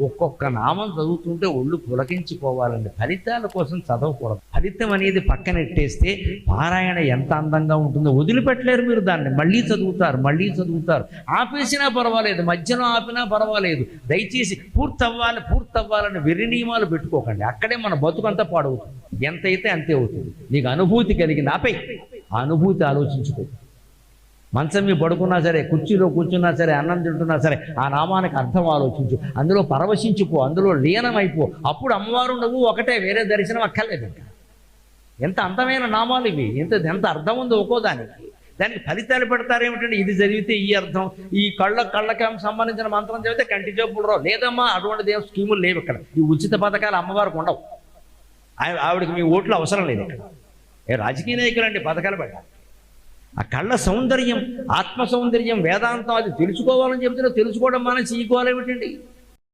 ఒక్కొక్క నామం చదువుతుంటే ఒళ్ళు పులకించిపోవాలండి. ఫలితాల కోసం చదవకూడదు. ఫలితం అనేది పక్కనెట్టేస్తే పారాయణ ఎంత అందంగా ఉంటుందో వదిలిపెట్టలేరు మీరు దాన్ని. మళ్ళీ చదువుతారు మళ్ళీ చదువుతారు. ఆపేసినా పర్వాలేదు మధ్యలో ఆపినా పర్వాలేదు. దయచేసి పూర్తవ్వాలి పూర్తవ్వాలని వెర్రి నియమాలు పెట్టుకోకండి. అక్కడే మన బతుకంతా పాడవుతుంది. ఎంతైతే అంతే అవుతుంది. నీకు అనుభూతి కలిగింది. ఆపై ఆ అనుభూతి ఆలోచించుకో. మంచం మీద పడుకున్నా సరే కుర్చీలో కూర్చున్నా సరే అన్నం తింటున్నా సరే ఆ నామానికి అర్థం ఆలోచించు. అందులో పరవశించిపో అందులో లీనమైపో. అప్పుడు అమ్మవారు నువ్వు ఒకటే వేరే దర్శనం అక్కర్లేదు ఎంత అందమైన నామాలు ఇవి ఎంత ఎంత అర్థం ఉందో ఒక్కో దానికి. దానికి ఫలితాలు పెడతారేమిటంటే ఇది చదివితే ఈ అర్థం. ఈ కళ్ళ కళ్ళకి సంబంధించిన మంత్రం చదివితే కంటి జబ్బులు రావు. లేదమ్మా అటువంటి దేవ స్కీములు లేవు ఇక్కడ. ఈ ఉచిత పథకాలు అమ్మవారికి ఉండవు. ఆవిడకి మీ ఓట్లు అవసరం లేదు ఇక్కడ. రాజకీయ రాజకీయ నాయకులండి పథకాలు పెట్టాలి. ఆ కళ్ళ సౌందర్యం ఆత్మ సౌందర్యం వేదాంతం అది తెలుసుకోవాలని చెబుతున్నా తెలుసుకోవడం మానేసి ఈ ఏమిటండి?